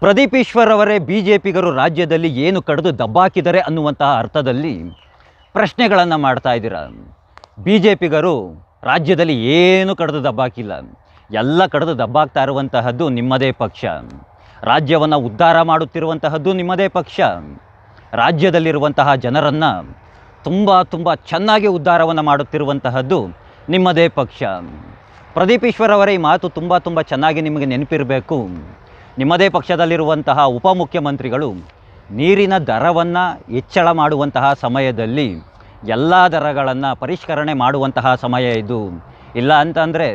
ಪ್ರದೀಪ್ ಈಶ್ವರ್ ಅವರೇ B J ಪಿಗರು ರಾಜ್ಯದಲ್ಲಿ ಏನು ಕಡಿದು ದಬ್ಬಾಕಿದ್ದಾರೆ ಅನ್ನುವಂತಹ ಅರ್ಥದಲ್ಲಿ ಪ್ರಶ್ನೆಗಳನ್ನು ಮಾಡ್ತಾ ಇದ್ದೀರಾ? ಬಿ ಜೆ ಪಿಗರು ರಾಜ್ಯದಲ್ಲಿ ಏನು ಕಡಿದು ದಬ್ಬಾಕಿಲ್ಲ. ಎಲ್ಲ ಕಡಿದು ದಬ್ಬಾಕ್ತಾ ಇರುವಂತಹದ್ದು ನಿಮ್ಮದೇ ಪಕ್ಷ. ರಾಜ್ಯವನ್ನು ಉದ್ಧಾರ ಮಾಡುತ್ತಿರುವಂತಹದ್ದು ನಿಮ್ಮದೇ ಪಕ್ಷ. ರಾಜ್ಯದಲ್ಲಿರುವಂತಹ ಜನರನ್ನು ತುಂಬ ತುಂಬ ಚೆನ್ನಾಗಿ ಉದ್ಧಾರವನ್ನು ಮಾಡುತ್ತಿರುವಂತಹದ್ದು ನಿಮ್ಮದೇ ಪಕ್ಷ. ಪ್ರದೀಪ್ ಈಶ್ವರ್ ಅವರ ಈ ಮಾತು ತುಂಬ ತುಂಬ ಚೆನ್ನಾಗಿ ನಿಮಗೆ ನೆನಪಿರಬೇಕು. ನಿಮ್ಮದೇ ಪಕ್ಷದಲ್ಲಿರುವಂತಹ ಉಪಮುಖ್ಯಮಂತ್ರಿಗಳು ನೀರಿನ ದರವನ್ನು ಹೆಚ್ಚಳ ಮಾಡುವಂತಹ ಸಮಯದಲ್ಲಿ ಎಲ್ಲ ದರಗಳನ್ನು ಪರಿಷ್ಕರಣೆ ಮಾಡುವಂತಹ ಸಮಯ ಇದು. ಇಲ್ಲ ಅಂತಂದರೆ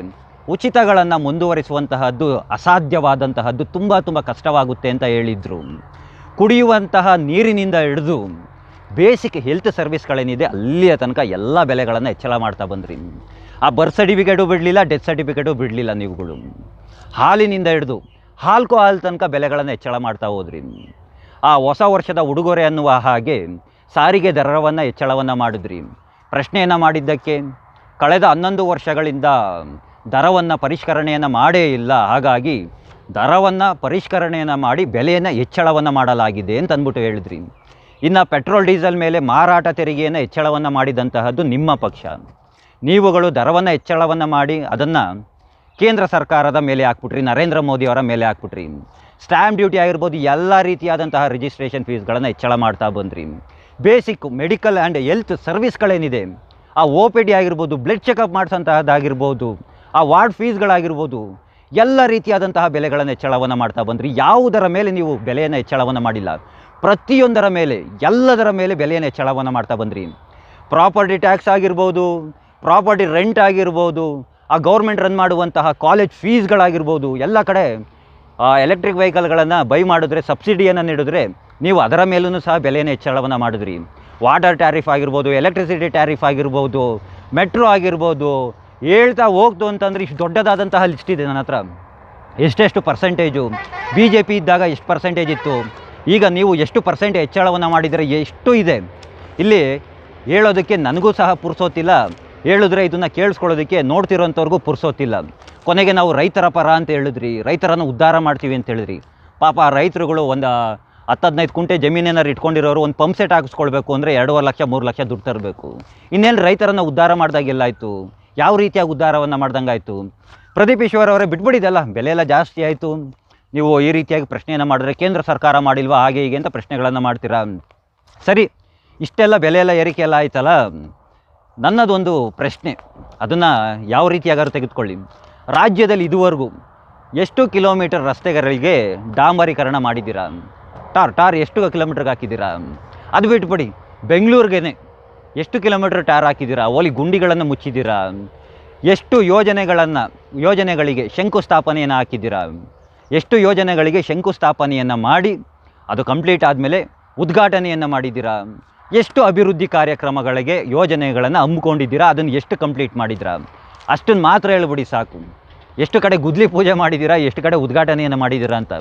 ಉಚಿತಗಳನ್ನು ಮುಂದುವರಿಸುವಂತಹದ್ದು ಅಸಾಧ್ಯವಾದಂತಹದ್ದು ತುಂಬ ತುಂಬ ಕಷ್ಟವಾಗುತ್ತೆ ಅಂತ ಹೇಳಿದರು. ಕುಡಿಯುವಂತಹ ನೀರಿನಿಂದ ಹಿಡಿದು ಬೇಸಿಕ್ ಹೆಲ್ತ್ ಸರ್ವಿಸ್ಗಳೇನಿದೆ ಅಲ್ಲಿಯ ತನಕ ಎಲ್ಲ ಬೆಲೆಗಳನ್ನು ಹೆಚ್ಚಳ ಮಾಡ್ತಾ ಬಂದ್ರಿ. ಆ ಬರ್ತ್ ಸರ್ಟಿಫಿಕೇಟು ಬಿಡಲಿಲ್ಲ ಡೆತ್ ಸರ್ಟಿಫಿಕೇಟು ಬಿಡಲಿಲ್ಲ ನೀವುಗಳು. ಹಾಲಿನಿಂದ ಹಿಡಿದು ಹಾಲ್ಕೋ ಹಾಲ್ ತನಕ ಬೆಲೆಗಳನ್ನು ಹೆಚ್ಚಳ ಮಾಡ್ತಾ ಹೋದ್ರಿ. ಆ ಹೊಸ ವರ್ಷದ ಉಡುಗೊರೆ ಅನ್ನುವ ಹಾಗೆ ಸಾರಿಗೆ ದರವನ್ನು ಹೆಚ್ಚಳವನ್ನು ಮಾಡಿದ್ರಿ. ಪ್ರಶ್ನೆಯನ್ನು ಮಾಡಿದ್ದಕ್ಕೆ ಕಳೆದ ಹನ್ನೊಂದು ವರ್ಷಗಳಿಂದ ದರವನ್ನು ಪರಿಷ್ಕರಣೆಯನ್ನು ಮಾಡೇ ಇಲ್ಲ. ಹಾಗಾಗಿ ದರವನ್ನು ಪರಿಷ್ಕರಣೆಯನ್ನು ಮಾಡಿ ಬೆಲೆಯನ್ನು ಹೆಚ್ಚಳವನ್ನು ಮಾಡಲಾಗಿದೆ ಅಂತ ಅಂದ್ಬಿಟ್ಟು ಹೇಳಿದ್ರಿ. ಇನ್ನು ಪೆಟ್ರೋಲ್, ಡೀಸೆಲ್ ಮೇಲೆ ಮಾರಾಟ ತೆರಿಗೆಯನ್ನು ಹೆಚ್ಚಳವನ್ನು ಮಾಡಿದಂತಹದ್ದು ನಿಮ್ಮ ಪಕ್ಷ. ನೀವುಗಳು ದರವನ್ನು ಹೆಚ್ಚಳವನ್ನು ಮಾಡಿ ಅದನ್ನು ಕೇಂದ್ರ ಸರ್ಕಾರದ ಮೇಲೆ ಹಾಕ್ಬಿಟ್ರಿ, ನರೇಂದ್ರ ಮೋದಿ ಅವರ ಮೇಲೆ ಹಾಕ್ಬಿಟ್ರಿ. ಸ್ಟ್ಯಾಂಪ್ ಡ್ಯೂಟಿ ಆಗಿರ್ಬೋದು, ಎಲ್ಲ ರೀತಿಯಾದಂತಹ ರಿಜಿಸ್ಟ್ರೇಷನ್ ಫೀಸ್ಗಳನ್ನು ಹೆಚ್ಚಳ ಮಾಡ್ತಾ ಬಂದ್ರಿ. ಬೇಸಿಕ್ ಮೆಡಿಕಲ್ ಆ್ಯಂಡ್ ಹೆಲ್ತ್ ಸರ್ವಿಸ್ಗಳೇನಿದೆ ಆ ಒ ಪಿ ಡಿ ಆಗಿರ್ಬೋದು ಬ್ಲಡ್ ಚೆಕಪ್ ಮಾಡಿಸೋಂತಹದ್ದಾಗಿರ್ಬೋದು, ಆ ವಾರ್ಡ್ ಫೀಸ್ಗಳಾಗಿರ್ಬೋದು ಎಲ್ಲ ರೀತಿಯಾದಂತಹ ಬೆಲೆಗಳನ್ನು ಹೆಚ್ಚಳವನ್ನು ಮಾಡ್ತಾ ಬಂದ್ರಿ. ಯಾವುದರ ಮೇಲೆ ನೀವು ಬೆಲೆಯನ್ನು ಹೆಚ್ಚಳವನ್ನು ಮಾಡಿಲ್ಲ, ಪ್ರತಿಯೊಂದರ ಮೇಲೆ, ಎಲ್ಲದರ ಮೇಲೆ ಬೆಲೆಯನ್ನು ಹೆಚ್ಚಳವನ್ನು ಮಾಡ್ತಾ ಬಂದ್ರಿ. ಪ್ರಾಪರ್ಟಿ ಟ್ಯಾಕ್ಸ್ ಆಗಿರ್ಬೋದು ಪ್ರಾಪರ್ಟಿ ರೆಂಟ್ ಆಗಿರ್ಬೋದು ಆ ಗೌರ್ಮೆಂಟ್ ರನ್ ಮಾಡುವಂತಹ ಕಾಲೇಜ್ ಫೀಸ್ಗಳಾಗಿರ್ಬೋದು ಎಲ್ಲ ಕಡೆ ಎಲೆಕ್ಟ್ರಿಕ್ ವೆಹಿಕಲ್ಗಳನ್ನು ಬೈ ಮಾಡಿದ್ರೆ ಸಬ್ಸಿಡಿಯನ್ನು ನೀಡಿದ್ರೆ, ನೀವು ಅದರ ಮೇಲೂ ಸಹ ಬೆಲೆಯನ್ನು ಹೆಚ್ಚಳವನ್ನು ಮಾಡಿದ್ರಿ. ವಾಟರ್ ಟ್ಯಾರಿಫ್ ಆಗಿರ್ಬೋದು ಎಲೆಕ್ಟ್ರಿಸಿಟಿ ಟ್ಯಾರಿಫ್ ಆಗಿರ್ಬೋದು ಮೆಟ್ರೋ ಆಗಿರ್ಬೋದು, ಹೇಳ್ತಾ ಹೋಗ್ತು ಅಂತಂದರೆ ಇಷ್ಟು ದೊಡ್ಡದಾದಂತಹ ಲಿಸ್ಟ್ ಇದೆ ನನ್ನ ಹತ್ರ. ಎಷ್ಟೆಷ್ಟು ಪರ್ಸೆಂಟೇಜು ಬಿ ಜೆ ಪಿ ಇದ್ದಾಗ ಎಷ್ಟು ಪರ್ಸೆಂಟೇಜ್ ಇತ್ತು? ಈಗ ನೀವು ಎಷ್ಟು ಪರ್ಸೆಂಟ್ ಹೆಚ್ಚಳವನ್ನು ಮಾಡಿದರೆ ಎಷ್ಟು ಇದೆ? ಇಲ್ಲಿ ಹೇಳೋದಕ್ಕೆ ನನಗೂ ಸಹ ಪುರ್ಸೋತಿಲ್ಲ. ಹೇಳಿದ್ರೆ ಇದನ್ನು ಕೇಳಿಸ್ಕೊಳ್ಳೋದಕ್ಕೆ ನೋಡ್ತಿರೋಂಥವ್ರಿಗೂ ಪುರ್ಸೋತಿಲ್ಲ ಕೊನೆಗೆ ನಾವು ರೈತರ ಪರ ಅಂತ ಹೇಳಿದ್ರಿ. ರೈತರನ್ನು ಉದ್ಧಾರ ಮಾಡ್ತೀವಿ ಅಂತ ಹೇಳಿದ್ರಿ. ಪಾಪ ರೈತರುಗಳು ಒಂದು ಹತ್ತು ಹದಿನೈದು ಕುಂಟೆ ಜಮೀನೇನಾರು ಇಟ್ಕೊಂಡಿರೋರು ಒಂದು ಪಂಪ್ ಸೆಟ್ ಹಾಕಿಸ್ಕೊಳ್ಬೇಕು ಅಂದರೆ ಎರಡೂವರೆ ಲಕ್ಷ, ಮೂರು ಲಕ್ಷ ದುಡ್ಡು ತರಬೇಕು. ಇನ್ನೇನು ರೈತರನ್ನು ಉದ್ಧಾರ ಮಾಡಿದಾಗೆಲ್ಲಾಯಿತು ಯಾವ ರೀತಿಯಾಗಿ ಉದ್ಧಾರವನ್ನು ಮಾಡ್ದಂಗಾಯಿತು ಪ್ರದೀಪ್ ಈಶ್ವರ್ ಬಿಟ್ಬಿಡಿದಲ್ಲ ಬೆಲೆ ಎಲ್ಲ ಜಾಸ್ತಿ ಆಯಿತು. ನೀವು ಈ ರೀತಿಯಾಗಿ ಪ್ರಶ್ನೆಯನ್ನು ಮಾಡಿದ್ರೆ ಕೇಂದ್ರ ಸರ್ಕಾರ ಮಾಡಿಲ್ವಾ, ಹಾಗೆ ಹೀಗೆ ಅಂತ ಪ್ರಶ್ನೆಗಳನ್ನು ಮಾಡ್ತೀರಾ? ಸರಿ, ಇಷ್ಟೆಲ್ಲ ಬೆಲೆ ಎಲ್ಲ ಏರಿಕೆ ಎಲ್ಲ ಆಯ್ತಲ್ಲ? ನನ್ನದೊಂದು ಪ್ರಶ್ನೆ. ಅದನ್ನು ಯಾವ ರೀತಿಯಾಗಾದ್ರೂ ತೆಗೆದುಕೊಳ್ಳಿ. ರಾಜ್ಯದಲ್ಲಿ ಇದುವರೆಗೂ ಎಷ್ಟು ಕಿಲೋಮೀಟರ್ ರಸ್ತೆಗಳಿಗೆ ಡಾಂಬರೀಕರಣ ಮಾಡಿದ್ದೀರಾ? ಟಾರ್ ಟಾರ್ ಎಷ್ಟು ಕಿಲೋಮೀಟ್ರಿಗೆ ಹಾಕಿದ್ದೀರಾ? ಅದು ಬಿಟ್ಬಿಡಿ. ಬೆಂಗಳೂರಿಗೇನೆ ಎಷ್ಟು ಕಿಲೋಮೀಟ್ರ್ ಟಾರ್ ಹಾಕಿದ್ದೀರಾ? ಓಲಿ ಗುಂಡಿಗಳನ್ನು ಮುಚ್ಚಿದ್ದೀರಾ? ಎಷ್ಟು ಯೋಜನೆಗಳನ್ನು, ಯೋಜನೆಗಳಿಗೆ ಶಂಕುಸ್ಥಾಪನೆಯನ್ನು ಹಾಕಿದ್ದೀರಾ? ಎಷ್ಟು ಯೋಜನೆಗಳಿಗೆ ಶಂಕುಸ್ಥಾಪನೆಯನ್ನು ಮಾಡಿ, ಅದು ಕಂಪ್ಲೀಟ್ ಆದಮೇಲೆ ಉದ್ಘಾಟನೆಯನ್ನು ಮಾಡಿದ್ದೀರಾ? ಎಷ್ಟು ಅಭಿವೃದ್ಧಿ ಕಾರ್ಯಕ್ರಮಗಳಿಗೆ ಯೋಜನೆಗಳನ್ನು ಹಮ್ಮಿಕೊಂಡಿದ್ದೀರಾ? ಅದನ್ನು ಎಷ್ಟು ಕಂಪ್ಲೀಟ್ ಮಾಡಿದ್ದೀರಾ? ಅಷ್ಟನ್ನು ಮಾತ್ರ ಹೇಳ್ಬಿಡಿ ಸಾಕು. ಎಷ್ಟು ಕಡೆ ಗುದ್ಲಿ ಪೂಜೆ ಮಾಡಿದ್ದೀರಾ? ಎಷ್ಟು ಕಡೆ ಉದ್ಘಾಟನೆಯನ್ನು ಮಾಡಿದ್ದೀರಾ ಅಂತ.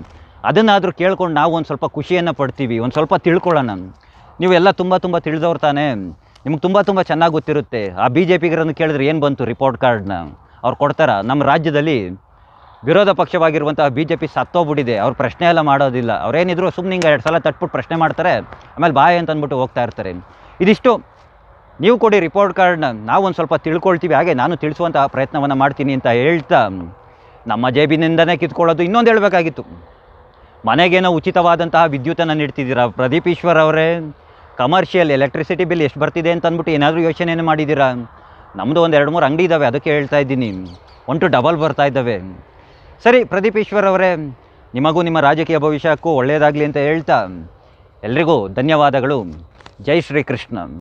ಅದನ್ನಾದರೂ ಕೇಳ್ಕೊಂಡು ನಾವು ಒಂದು ಸ್ವಲ್ಪ ಖುಷಿಯನ್ನು ಪಡ್ತೀವಿ. ಒಂದು ಸ್ವಲ್ಪ ತಿಳ್ಕೊಳ್ಳೋಣ. ನೀವೆಲ್ಲ ತುಂಬ ತುಂಬ ತಿಳಿದವ್ರು ತಾನೇ. ನಿಮ್ಗೆ ತುಂಬ ತುಂಬ ಚೆನ್ನಾಗಿ ಗೊತ್ತಿರುತ್ತೆ. ಆ ಬಿ ಜೆ ಪಿಗರನ್ನು ಕೇಳಿದ್ರೆ ಏನು ಬಂತು ರಿಪೋರ್ಟ್ ಕಾರ್ಡ್ನ ಅವ್ರು ಕೊಡ್ತಾರ? ನಮ್ಮ ರಾಜ್ಯದಲ್ಲಿ ವಿರೋಧ ಪಕ್ಷವಾಗಿರುವಂತಹ ಬಿ ಜೆ ಪಿ ಸತ್ತೋಗ್ಬಿಟ್ಟಿದೆ. ಅವ್ರು ಪ್ರಶ್ನೆ ಎಲ್ಲ ಮಾಡೋದಿಲ್ಲ. ಅವ್ರೇನಿದ್ರು ಸುಮ್ಮನೆ ಹಿಂಗೆ ಎರಡು ಸಲ ತಟ್ಬಿಟ್ಟು ಪ್ರಶ್ನೆ ಮಾಡ್ತಾರೆ. ಆಮೇಲೆ ಬಾಯ್ ಅಂತ ಅಂದ್ಬಿಟ್ಟು ಹೋಗ್ತಾ ಇರ್ತಾರೆ. ಇದಿಷ್ಟು. ನೀವು ಕೊಡಿ ರಿಪೋರ್ಟ್ ಕಾರ್ಡ್ನ ನಾವು ಒಂದು ಸ್ವಲ್ಪ ತಿಳ್ಕೊಳ್ತೀವಿ. ಹಾಗೆ ನಾನು ತಿಳಿಸುವಂತಹ ಪ್ರಯತ್ನವನ್ನು ಮಾಡ್ತೀನಿ ಅಂತ ಹೇಳ್ತಾ, ನಮ್ಮ ಜೇಬಿನಿಂದನೇ ಕಿತ್ಕೊಳ್ಳೋದು. ಇನ್ನೊಂದು ಹೇಳಬೇಕಾಗಿತ್ತು. ಮನೆಗೇನೋ ಉಚಿತವಾದಂತಹ ವಿದ್ಯುತ್ತನ್ನು ನೀಡ್ತಿದ್ದೀರಾ? ಪ್ರದೀಪ್ ಈಶ್ವರ್ ಅವರೇ ಕಮರ್ಷಿಯಲ್ ಎಲೆಕ್ಟ್ರಿಸಿಟಿ ಬಿಲ್ ಎಷ್ಟು ಬರ್ತಿದೆ ಅಂತ ಅಂದ್ಬಿಟ್ಟು ಏನಾದರೂ ಏನು ಮಾಡಿದ್ದೀರಾ? ನಮ್ಮದು ಒಂದು ಎರಡು ಮೂರು ಅಂಗಡಿ ಇದ್ದಾವೆ ಅದಕ್ಕೆ ಹೇಳ್ತಾ ಇದ್ದೀನಿ. ಒನ್ ಟು ಡಬಲ್ ಬರ್ತಾ ಇದ್ದಾವೆ. ಸರಿ, ಪ್ರದೀಪ್ ಈಶ್ವರ್ ಅವರೇ, ನಿಮಗೂ ನಿಮ್ಮ ರಾಜಕೀಯ ಭವಿಷ್ಯಕ್ಕೂ ಒಳ್ಳೆಯದಾಗಲಿ ಅಂತ ಹೇಳ್ತಾ, ಎಲ್ರಿಗೂ ಧನ್ಯವಾದಗಳು. ಜೈ ಶ್ರೀ ಕೃಷ್ಣ